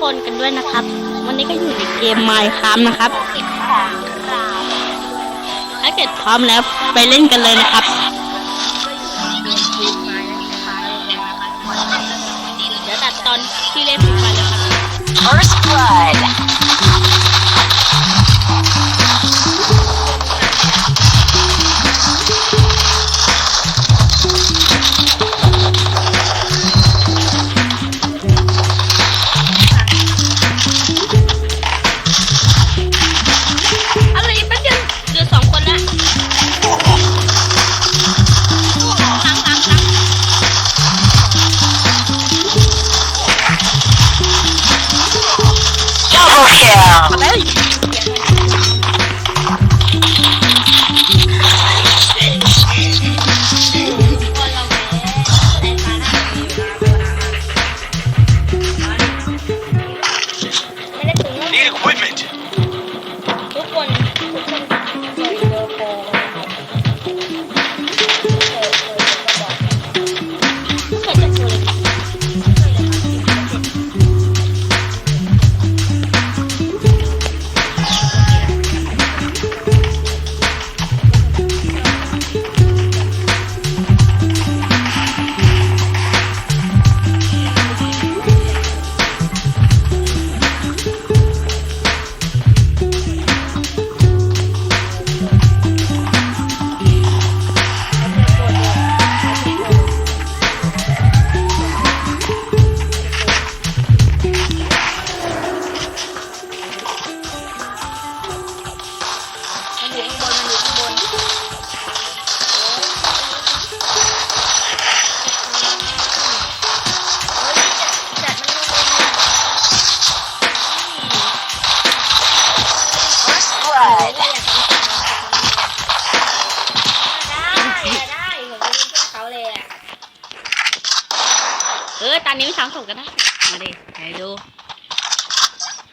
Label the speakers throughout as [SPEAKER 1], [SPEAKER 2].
[SPEAKER 1] คนกันด้วยนะครับ วันนี้ก็อยู่ในเกม Minecraft นะครับถ้าเกิดพร้อมแล้วไปเล่นกันเลยนะครับเดี๋ยวตัดตอนที่เล่นฟรีไฟเลยครับ
[SPEAKER 2] First blood.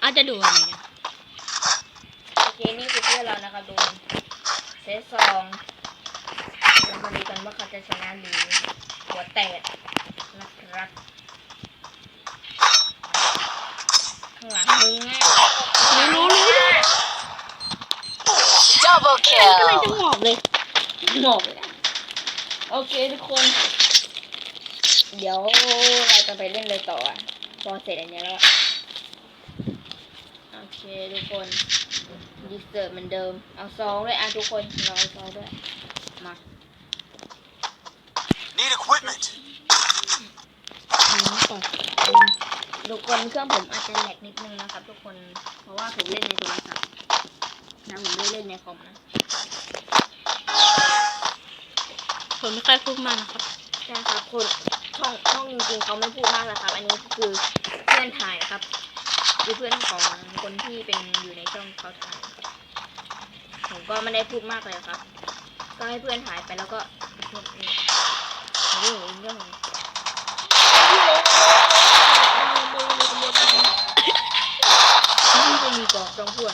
[SPEAKER 1] เอาจะดูอะไรกันโอเคนี่คือเพื่อนเรานะคะดูเซตซองเรามาดูกันว่าเขาจะชนะหรือหัวแตกนะครับข้างหลังมึงอะรู้รู้รู้
[SPEAKER 2] Double
[SPEAKER 1] กำลังจะ
[SPEAKER 2] kill.
[SPEAKER 1] หมอบเลยหมอบเลยอะโอเคทุกคน เดี๋ยวเราจะไปเล่นเลยต่ออะพอเสร็จอันเนี้ยแล้วอะโอเค ทุกคนดีเสิร์ตเหมือนเดิม เอาซองด้วยอะทุกคนรอซองด้วย มา
[SPEAKER 3] Need equipment.
[SPEAKER 1] ทุกคนเครื่องผมอาจจะแหลกนิดนึงนะครับ ทุกคน เพราะว่าผมเล่นในโทรศัพท์นะผมไม่ได้เล่นในคอมนะ ผมไม่ค่อยพูดมากนะครับ ใช่ครับคนช่องช่องจริงๆเขาไม่พูดมากนะครับ อันนี้คือเพื่อนถ่ายครับ คือเพื่อนของคนที่เป็นอยู่ในช่องเขาถ่ายผมก็ไม่ได้พูดมากเลยครับ ก็ให้เพื่อนถ่ายไปแล้วก็พูดเองโอ้โหเรื่องนี่จะมีกรอบต้องพูด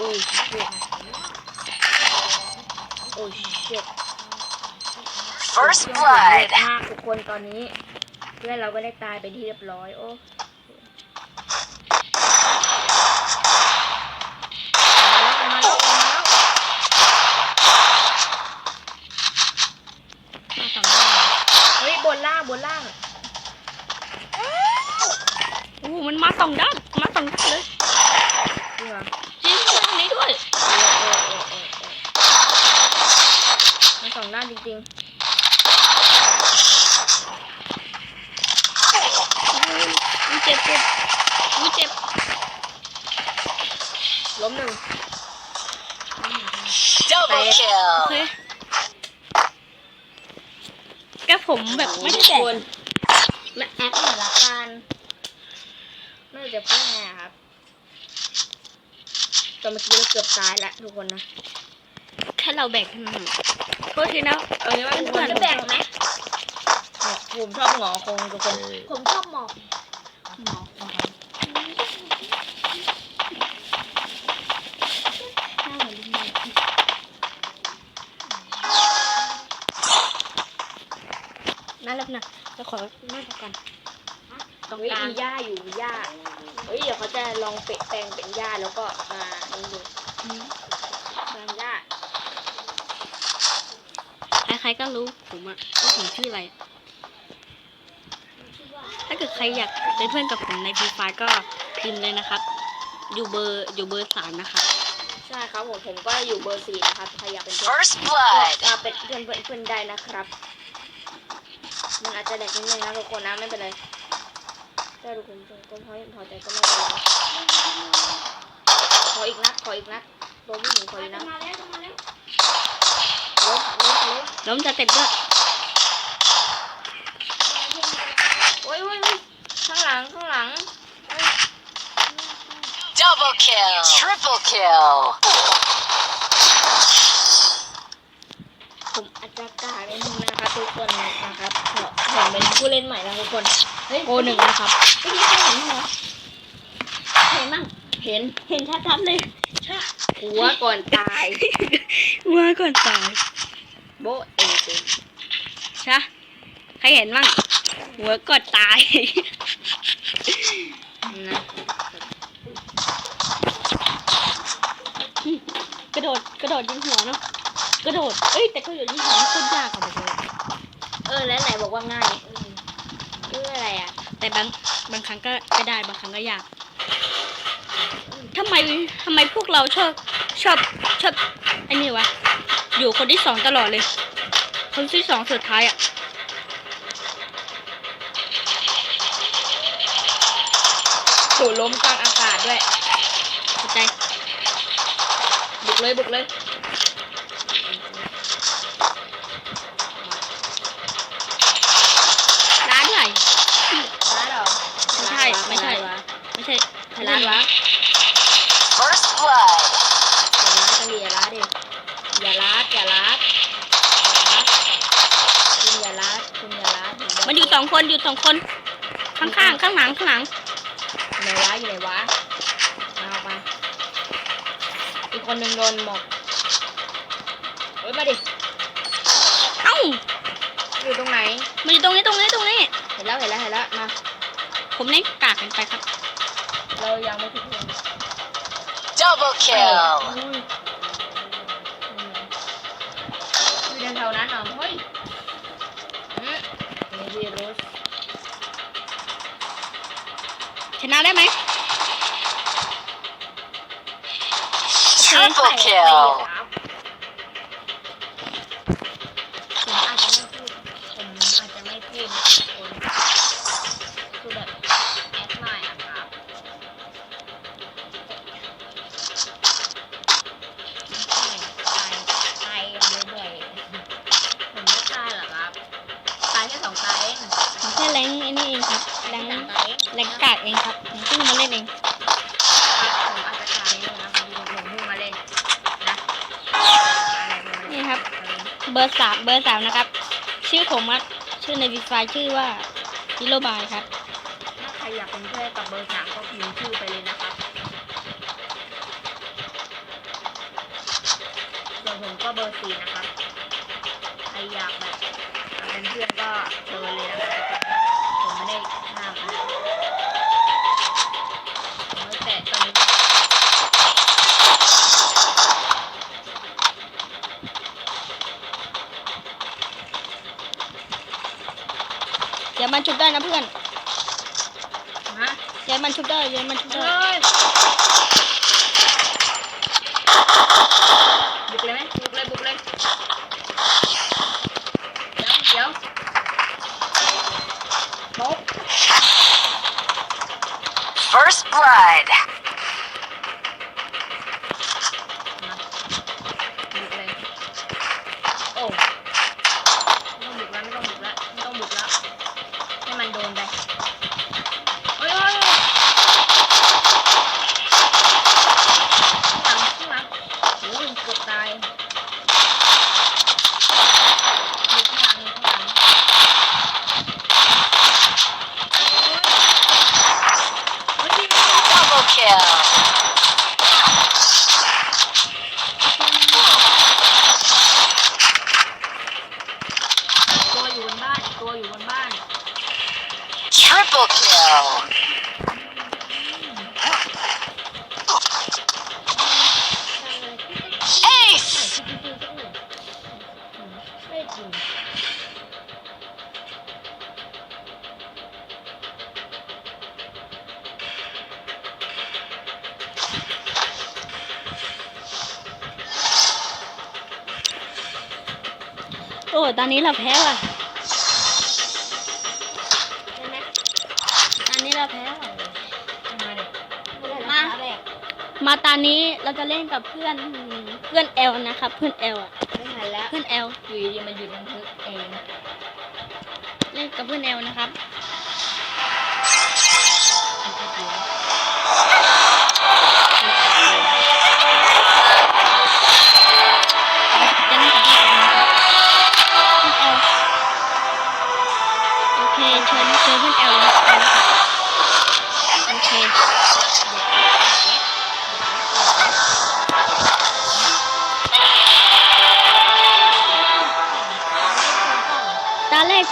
[SPEAKER 1] นีโอ้ยเช็ดโอ้ยเช็ด
[SPEAKER 2] First
[SPEAKER 1] เลื
[SPEAKER 2] blood.
[SPEAKER 1] อดมากทุกคนตอนนี้ เพื่อนเราก็ได้ตายไปที่เรียบร้อย โอ้มาแล้วมาแล้วมาแล้วมาสองด้านเฮ้ยบนล่างบนล่าง โอ้มันมาสองด้านมาสองด้านเลยจริงเหรอจริงด้านนี้ด้วยเออเออเออเออเออมาส องด้านจริงๆอุ้ยเจ็บเจ็บอุ้ยเจ็บ ล้มหนึ่ง
[SPEAKER 2] Double
[SPEAKER 1] โอเค
[SPEAKER 2] kill.
[SPEAKER 1] แกผมแบบไม่ได้แตกมาแอคหน่อยละกันไม่รู้จะพูดไงอะครับตอนเมื่อกี้เราเกือบตายแล้วทุกคนนะ
[SPEAKER 3] แค่เราแบ่งเท่านั้นโทษทีนะ
[SPEAKER 1] เอางี้ว่า
[SPEAKER 3] เพื่
[SPEAKER 1] เพื่
[SPEAKER 3] อ
[SPEAKER 1] อนน
[SPEAKER 3] ๆ
[SPEAKER 1] จะแบ่งไหมผมชอบหงอคงทุกคน
[SPEAKER 4] ผมชอบหมอก
[SPEAKER 3] หมอขอข้าวเหลือนิดหน่อยน่ารักนะจะขอหน้าก่อนตรง
[SPEAKER 1] เฮ้ย
[SPEAKER 3] กลาง
[SPEAKER 1] มีหญ้าอยู่มีหญ้าเฮ้ยเดี๋ยวเขาจะลองเปะแปลงเป็นหญ้าแล้วก็มานี่ดูแปลงหญ้า
[SPEAKER 3] ใครๆก็รู้ผมอะว่าผมชื่ออะไร ถ้าเกิดใครอยากเป็นเพื่อนกับผมในฟรีไฟก็พิมพ์เลยนะครับ อยู่เบอร์อยู่เบอร์สามนะครับ
[SPEAKER 1] ใช่ครับผมผมก็อยู่เบอร์สี่นะครับใครอยากเป็นเพื่อน
[SPEAKER 2] First
[SPEAKER 1] ก็
[SPEAKER 2] blood.
[SPEAKER 1] มาเป็นเพื่อนเพื่อนเพื่อนได้นะครับ มันอาจจะแดกนิดนึงนะทุกคนนะไม่เป็นไรถ้าทุกคนก็พอพอใจก็ไม่เป็นไรขออีกนัดขออีกนัดตัวผู้หญิงขออีกนัด
[SPEAKER 4] มาแล้วมาแล้ว
[SPEAKER 1] ล้ม ล้มล้ม
[SPEAKER 3] ล้มจะเต็มด้วย
[SPEAKER 1] โอ้ยโอ้ยโอ้ยข้างหลัง ข้างหลัง
[SPEAKER 2] Double kill. Triple kill.
[SPEAKER 1] ผมอาจจะกล้าเล่นนึงนะครับทุกคนนะครับเพราะผมเป็นผู้เล่นใหม่นะทุกคนเฮ้ย
[SPEAKER 3] โกหนึ่งนะครับ
[SPEAKER 1] เมื่อกี้ใครเห็นเหรอ
[SPEAKER 3] เห็นมั่ง
[SPEAKER 1] เห็น
[SPEAKER 3] เห็นชัดๆเลย
[SPEAKER 1] หัวก่อนตาย
[SPEAKER 3] ว่าก่อนตาย
[SPEAKER 1] โบะเองจริง
[SPEAKER 3] ใช่ใครเห็นมั่งหัวกดตาย
[SPEAKER 1] นะ
[SPEAKER 3] กระโดดกระโดดยิงหัวเนาะกระโดดเอ้ยแต่กระโดดยิงหัวมันโคตรยากอะบอกเลย
[SPEAKER 1] เออแล้วไหนบอกว่าง่ายเอออะไรอะ
[SPEAKER 3] แต่บางบางครั้งก็ก็ได้บางครั้งก็ยากทำไมทำไมพวกเราชอบชอบชอบไอ้นี่วะ อยู่คนที่สองตลอดเลย คนที่สองสุดท้ายอะ
[SPEAKER 1] ถูล้มกลางอากาศด้วย
[SPEAKER 3] เข้าใจ
[SPEAKER 1] บุกเลยบุกเลย
[SPEAKER 3] สองคนอยู่สองคนข้างข้างๆข้างหลังข้างหลัง
[SPEAKER 1] ไหนวะอยู่ไหนวะมาเอามาอีกคนหนึ่งโดนหมอกเฮ้ยมาดิ
[SPEAKER 3] เอ้า
[SPEAKER 1] อยู่ตรงไหน
[SPEAKER 3] มันอยู่ตรงนี้ตรงนี้ตรงนี้
[SPEAKER 1] เห็นแล้วเห็นแล้วเห็นแล้วมา
[SPEAKER 3] ผมเล่นกากกันไปครับ
[SPEAKER 1] เรายังไม่ถึงคน
[SPEAKER 2] Double kill.
[SPEAKER 1] อยู่แถวๆนั้นเหรอเฮ้ยอืมมีวีรุ
[SPEAKER 3] ชนะได้ไหม
[SPEAKER 2] Triple kill. า
[SPEAKER 1] มตายเอง
[SPEAKER 3] แรงกากเองครับผมเพิ่งมาเล่นเอง
[SPEAKER 1] ผมอาจจะตานิดนึงนะผมผมเพิ่งมาเล่นนะ
[SPEAKER 3] นี่ครับ เบอร์สามเบอร์สามนะครับ ชื่อผมอะชื่อในวีไฟชื่อว่าฮิโรบายครับ
[SPEAKER 1] ถ้าใครอยากเป็นเพื่อนกับเบอร์สามก็พิมพ์ชื่อไปเลยนะครับส่วนผมก็เบอร์สี่นะครับ ใครอยากแบบเป็นเพื่อนก็เชิญเลยนะครับผมไม่ได้
[SPEAKER 3] มันชุบได้นะเพื่อน
[SPEAKER 1] ฮะ
[SPEAKER 3] เดี๋ยวมันชุบได้เดี๋ยวมันชุบ
[SPEAKER 1] เฮ้
[SPEAKER 3] ได้
[SPEAKER 1] ยบุกเลยไหมบุกเลยบุกเลยเดี๋ยวเดี๋ยวโบ๊ะ
[SPEAKER 2] First blood.
[SPEAKER 1] Yeah. โอ้ตอนนี้เรา
[SPEAKER 3] แพ้ว่ะ
[SPEAKER 1] ใช่ไหม
[SPEAKER 3] ตอนนี้เราแพ้ว่ะ
[SPEAKER 1] มาเลย
[SPEAKER 3] มา
[SPEAKER 1] แรก
[SPEAKER 3] มาตอนนี้เราจะเล่นกับเพื่อนเพื่อนแอลนะครับ เพื่อนแอลอะ
[SPEAKER 1] ไม่ทันแล้ว
[SPEAKER 3] เพื่อนแอล
[SPEAKER 1] อยู่ดีๆมันหยุดบันทึกเอง
[SPEAKER 3] เล่นกับเพื่อนแอลนะครับ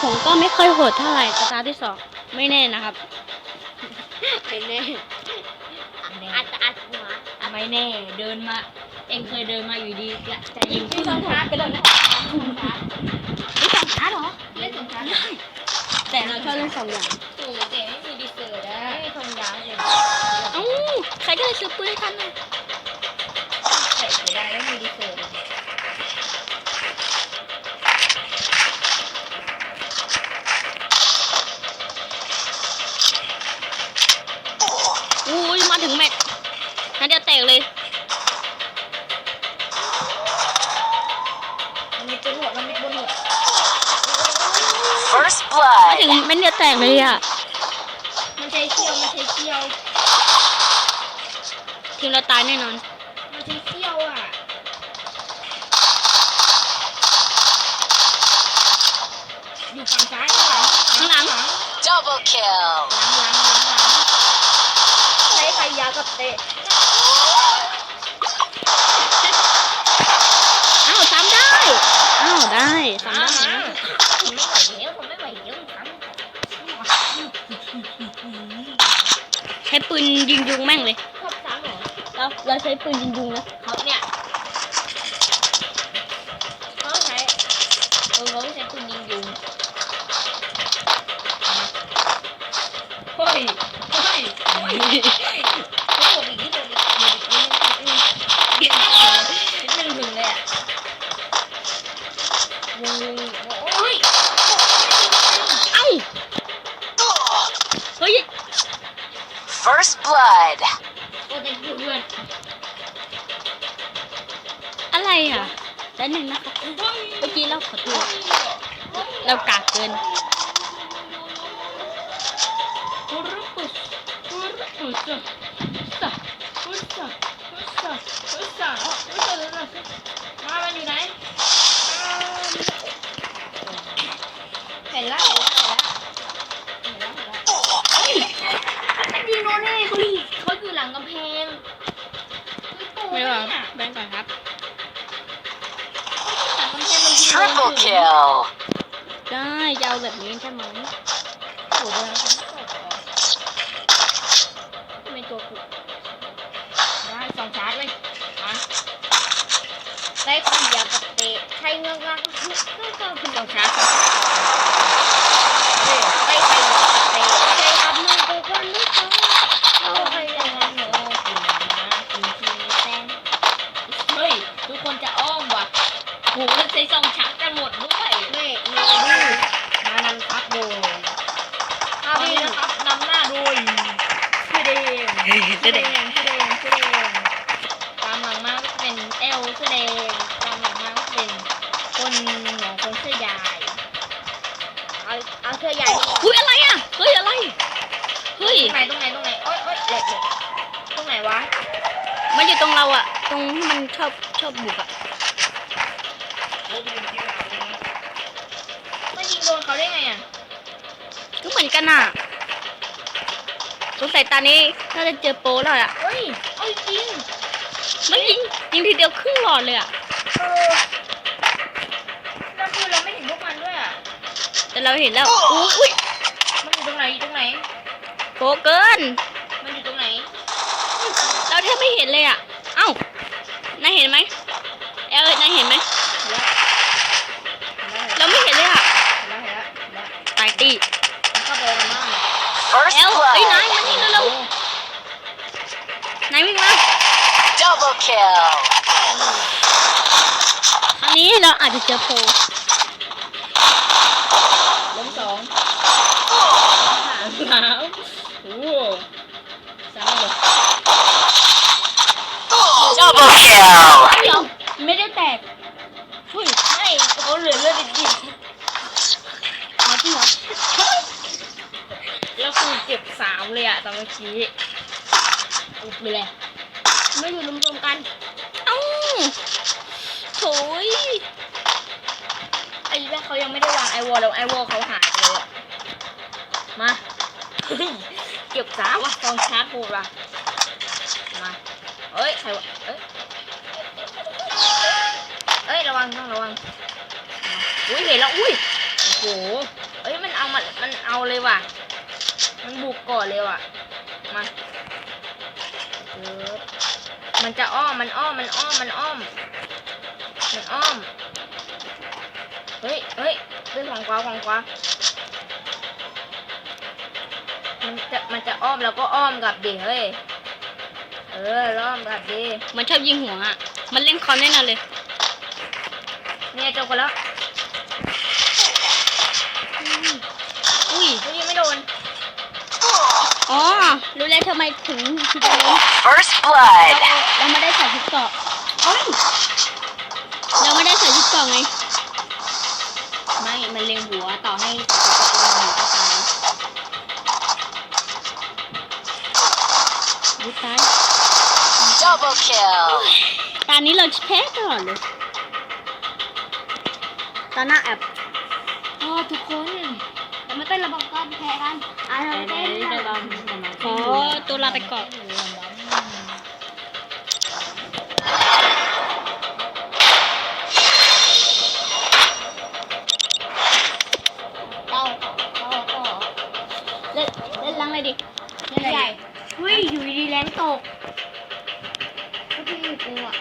[SPEAKER 3] ผมก็ไม่ค่อยโหดเท่าไหร่แต่ตาที่สองไม่แน่นะครับ
[SPEAKER 1] เป็นแน่อัดอัดหัว
[SPEAKER 3] ไม่แน่ เดินมา เองเคยเดินมาอยู่ดีจะจะยิง
[SPEAKER 1] พี่สงชาร์จไปเลยนะสงชาร์จ
[SPEAKER 3] ไม่สองชาร์จเหรอ
[SPEAKER 1] เล่นสงชาร์จ
[SPEAKER 3] แต่เราชอบเล่นสองอย่าง
[SPEAKER 1] โอ้แต่ไม่มีดีเซอร์นะไม่มีทงยาวเลย
[SPEAKER 3] เอ้าใครก็เลยซื้อปืนให้ท่านเลย ถึงแม็กนัดเดียวแตกเลย
[SPEAKER 1] มันมีตัวหัวมันมีบนหัว
[SPEAKER 2] First
[SPEAKER 3] มาถึง
[SPEAKER 2] blood.
[SPEAKER 3] แม็กเดียวแตกเลยอะ
[SPEAKER 1] มันใช้เขี้ยว มันใช้เขี้ยว
[SPEAKER 3] ทีมเราตายแน่นอน
[SPEAKER 1] มันใช้เขี้ยวอะ อยู่ฝั่งซ้ายข้างหลัง
[SPEAKER 3] ข้างหลัง
[SPEAKER 1] หลัง
[SPEAKER 2] Double kill.
[SPEAKER 1] หลัง กับเตะ
[SPEAKER 3] อ้าวซ้ำได้อ้าวได้ซ้ำ
[SPEAKER 1] มา
[SPEAKER 3] ได้
[SPEAKER 1] มา
[SPEAKER 3] นะ
[SPEAKER 1] ผมไม่ไหวแล้วผมไม่ไหวแล้วครับ
[SPEAKER 3] ใช้ปืนยิงยุงแม่งเลย
[SPEAKER 1] ชอบซ้ำเหรอ
[SPEAKER 3] เราเราใช้ปืนยิงยุงนะ
[SPEAKER 1] เขาเนี่ยเขาใช้เออเขาใช้ปืนยิงยุงเฮ้ยเฮ้ยเฮ้ย
[SPEAKER 2] First blood.
[SPEAKER 1] โอ้แต่เพื่อน
[SPEAKER 3] อะไรอะแล้วหนึ่งนะครับเมื่อกี้เราขอโทษเรากากเกิน
[SPEAKER 1] มามันอยู่ไหนเห็นแล้วเห็นแล้วเห็นแล้วเห็นแล้วมันยิงโดนได้เขาดิเขาอยู่หลังกำแพง
[SPEAKER 3] ไม่หรอก
[SPEAKER 1] หลัง
[SPEAKER 3] แบงค์ก่อนครับ
[SPEAKER 1] กำแพงมันยิงโดน
[SPEAKER 2] Triple kill.
[SPEAKER 3] ได้จะเอาแบบนี้ใช่ไหม
[SPEAKER 1] โอ้โหเดี๋ยวนะฉันตกเหรอทำไมตัวกูได้สองชาร์จเลยมาได้คนเดียวกับ งชื่อเดงชื่อเดงชื่อเดงตามหลังมาก็เป็นเอลชื่อเดงตามหลังมาก็เป็นคนหนองคนเสื้อใหญ่เอาเอาเสื้อใหญ่
[SPEAKER 3] อุ้ยอะไรอะเฮ้ยอะไรเฮ้ย
[SPEAKER 1] ตรงไหนตรงไหนตรงไหนโอ๊ยโอ๊ยเหล็กเหล็กตรงไหนวะ
[SPEAKER 3] มันอยู่ตรงเราอะ ตรงที่มันชอบชอบบุกอะ
[SPEAKER 1] มันยิงโดนเขาได้ไงอะ
[SPEAKER 3] ก็เหมือนกันอะสงสัยตานี้ ถ้าจะเจอโปรแล้วอะ
[SPEAKER 1] เฮ้ยเอาจริง
[SPEAKER 3] มันยิงยิงทีเดียวครึ่งหลอดเลยอะ
[SPEAKER 1] เออแล้วคือเราไม่เห็นพวกมันด้วยอะ
[SPEAKER 3] แต่เราเห็นแล้วอุ้ยอุ้ย
[SPEAKER 1] มันอยู่ตรงไหนอยู่ตรงไหน
[SPEAKER 3] โกเกิน
[SPEAKER 1] มันอยู่ตรงไหน
[SPEAKER 3] เราแทบไม่เห็นเลยอะ เอ้านายเห็นไหมเอ้ยนายเห็นไหม
[SPEAKER 1] เห็นแล้ว
[SPEAKER 3] เราไม่เห็นเลยอะ
[SPEAKER 1] เห็นแล้วเห็นแล้วเห็นแล้ว
[SPEAKER 3] ตายตี
[SPEAKER 1] มันเข้าไปในบ้าน
[SPEAKER 2] First
[SPEAKER 3] เอ้าเอ้ย
[SPEAKER 2] blood.
[SPEAKER 3] นายมานี่เร็วๆนายวิ่งมา
[SPEAKER 2] Double kill.
[SPEAKER 3] ครั้งนี้เราอาจจะเจอโพล
[SPEAKER 1] ล้มสองสามโอ้โหสามเลย
[SPEAKER 2] Double kill.
[SPEAKER 3] เดี๋ยวไม่ได้แตกหุ้ย
[SPEAKER 1] ไม่เขาเหลือเลือดจริง
[SPEAKER 3] มาจริงเหรอ
[SPEAKER 1] ๆแล้วคือเก็บสามเลยอะตอนเมื่อกี้อุบไปเลย ไม่อยู่รวมๆ กัน
[SPEAKER 3] เอ้าโถย
[SPEAKER 1] ไอ้แม่เขายังไม่ได้วางไอวอลแล้วไอวอลเขาหายไปเลยมาเก็บสาว่ะกองชาร์จโหดว่ะมาเอ้ยใครวะเอ้ยเอ้ยระวังต้องระวังอุ้ยเห็นแล้วอุ้ยโอ้โหเอ้ยมันเอามันมันเอาเลยว่ะ มันบุกก่อนเลยว่ะมา มันจะอ้อม มันอ้อม มันอ้อม มันอ้อม มันอ้อม เฮ้ย เฮ้ยเรื่องของขวาของขวามันจะมันจะอ้อมแล้วก็อ้อมกลับดิเฮ้ย เอออ้อมกลับดิ
[SPEAKER 3] มันชอบยิงหัวอะ มันเล่นคอมแน่นอนเลย
[SPEAKER 1] เนี่ยจบกันแล้ว
[SPEAKER 3] อุ้ย
[SPEAKER 1] อุ้ยยังไม่โดน
[SPEAKER 3] อ๋อ รู้แล้วทำไมถึงถึงจะล้ม
[SPEAKER 2] First blood.
[SPEAKER 3] เราไม่ได้ใส่ชุดเกราะเฮ้ยเราไม่ได้ใส่ชุดเกราะไง
[SPEAKER 1] ไม่ มันเล็งหัวต่อให้ต่อจะเล็งหัวก็ตาย
[SPEAKER 3] ยุดตาย
[SPEAKER 2] Double kill.
[SPEAKER 3] ตอนนี้เราแพ้ตลอดเลย ตอนหน้าแอบ
[SPEAKER 1] โอ้ทุกคน
[SPEAKER 3] มาเต้นระบบก็แพ้กันอะเราเต้น
[SPEAKER 1] กัน
[SPEAKER 3] ขอตัวลาไปก่อน
[SPEAKER 1] เล่นล้าง
[SPEAKER 3] เลยดิ
[SPEAKER 1] ใหญ่
[SPEAKER 5] เฮ
[SPEAKER 1] ้อยู่ดีแรงต
[SPEAKER 5] กก็พี่อยู่
[SPEAKER 6] กูอะ